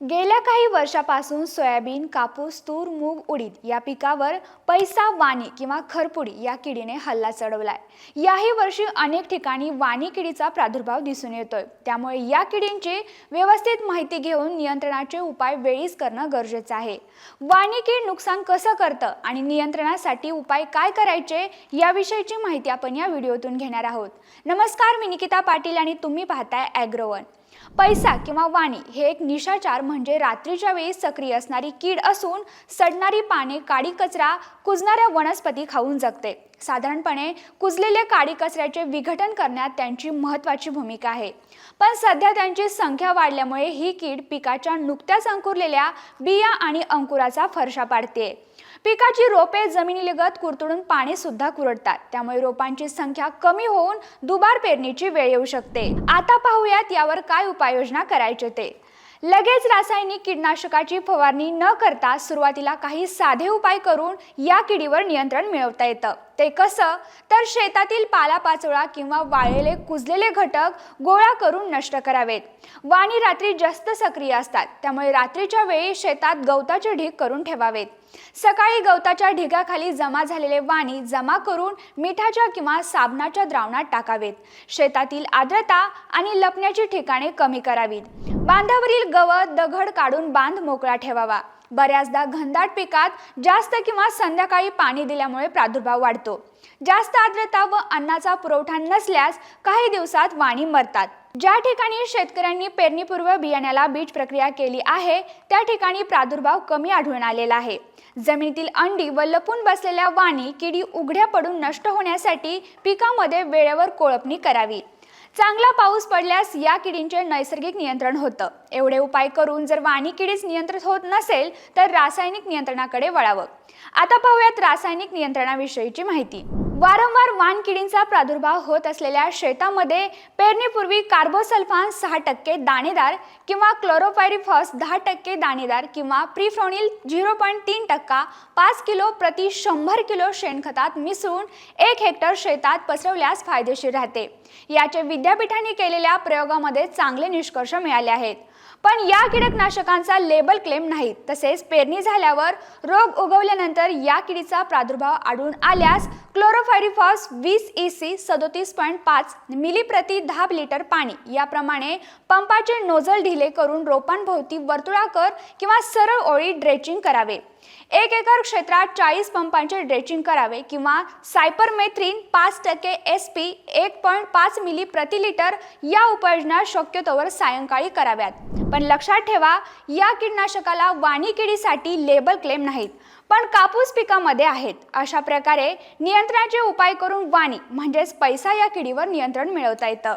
गेल्या काही वर्षापासून सोयाबीन कापूस तूर मूग उडीद या पिकावर पैसा वाणी किंवा खरपुडी या किडीने हल्ला चढवलाय. याही वर्षी अनेक ठिकाणी वाणी किडीचा प्रादुर्भाव दिसून येतोय. त्यामुळे या किडींची व्यवस्थित माहिती घेऊन नियंत्रणाचे उपाय वेळीच करणं गरजेचं आहे. वाणी कीड नुकसान कसं करतं आणि नियंत्रणासाठी उपाय काय करायचे याविषयीची माहिती आपण या व्हिडिओतून घेणार आहोत. नमस्कार मी निकिता पाटील आणि तुम्ही पाहताय ॲग्रोवन पैसा किंवा वाणी हे एक निशाचार म्हणजे रात्रीच्या वेळी सक्रिय असणारी कीड असून सडणारी पाने काडी कचरा कुजणाऱ्या वनस्पती खाऊन जगते. साधारणपणे कुजलेल्या काडी कचऱ्याचे विघटन करण्यात त्यांची महत्त्वाची भूमिका आहे. पण सध्या त्यांची संख्या वाढल्यामुळे ही कीड पिकाच्या नुकत्याच अंकुरलेल्या बिया आणि अंकुराचा फरशा पाडते. पिकाची रोपे जमिनीलगत कुरतडून पाणी सुद्धा कुरडतात. त्यामुळे रोपांची संख्या कमी होऊन दुबार पेरणीची वेळ येऊ शकते. आता पाहूयात यावर काय उपाययोजना करायचे ते. लगेच रासायनिक कीटनाशकाची फवारणी न करता सुरुवातीला काही साधे उपाय करून या किडीवर नियंत्रण मिळवता येतं. ते कसं? तर शेतातील पालापाचोळा किंवा वाळलेले कुजलेले घटक गोळा करून नष्ट करावेत. वाणी रात्री जास्त सक्रिय असतात. त्यामुळे रात्रीच्या वेळी शेतात गवताचे ढीग करून ठेवावेत. सकाळी गवताच्या ढिगाखाली जमा झालेले वाणी जमा करून मिठाच्या किंवा साबणाच्या द्रावणात टाकावेत. शेतातील आर्द्रता आणि लपण्याची ठिकाणे कमी करावीत. बांधावरील गवत दगड काढून बांध मोकळा ठेवावा. बऱ्याचदा घनदाट पिकात जास्त किंवा संध्याकाळी पाणी दिल्यामुळे प्रादुर्भाव वाढतो. जास्त आर्द्रता व अन्नाचा पुरवठा नसल्यास काही दिवसात वाणी मरतात. ज्या ठिकाणी शेतकऱ्यांनी पेरणीपूर्व बियाण्याला बीज प्रक्रिया केली आहे त्या ठिकाणी प्रादुर्भाव कमी आढळून आलेला आहे. जमिनीतील अंडी व लपून बसलेल्या वाणी किडी उघड्या पडून नष्ट होण्यासाठी पिकामध्ये वेळेवर कोळपणी करावी. चांगला पाऊस पडल्यास या किडींचे नैसर्गिक नियंत्रण होतं. एवढे उपाय करून जर वाणी किडीच नियंत्रित होत नसेल तर रासायनिक नियंत्रणाकडे वळावं. आता पाहूयात रासायनिक नियंत्रणाविषयीची माहिती. वारंवार वान किडींचा प्रादुर्भाव होत असलेल्या शेतामध्ये पेरणीपूर्वी कार्बोसल्फान सहा टक्के दाणेदार किंवा क्लोरोपायरिफॉस दहा टक्के दाणेदार किंवा प्रिफ्रोनिल झिरो पॉईंट तीन टक्का पाच किलो प्रति शंभर किलो शेणखतात मिसळून एक हेक्टर शेतात पसरवल्यास फायदेशीर राहते. याचे विद्यापीठाने केलेल्या प्रयोगामध्ये चांगले निष्कर्ष मिळाले आहेत. पण या कीटकनाशकांचा लेबल क्लेम नाही. तसेच पेरणी झाल्यावर रोग उगवल्यानंतर या किडीचा प्रादुर्भाव आढळून आल्यास क्लोरो क्लोरोफायरिफॉस वीस ई सी सदोतीस पॉईंट पाच मिली प्रति दहा लिटर पाणी. याप्रमाणे पंपाचे नोझल ढिले करून रोपांभोवती वर्तुळाकर किंवा सरळ ओळी ड्रेचिंग करावे. एक एकर क्षेत्रात चाळीस पंपांचे ड्रेचिंग करावे किंवा सायपरमेथ्रिन पाच टक्के एस पी एक पॉईंट पाच मिली प्रति लिटर या उपाययोजना शक्यतोवर सायंकाळी कराव्यात. पण लक्षात ठेवा या कीटनाशकाला वाणी किडीसाठी लेबल क्लेम नाहीत पण कापूस पिकामध्ये आहेत. अशा प्रकारे नियंत्रणाचे उपाय करून वाणी म्हणजेच पैसा या किडीवर नियंत्रण मिळवता येतं.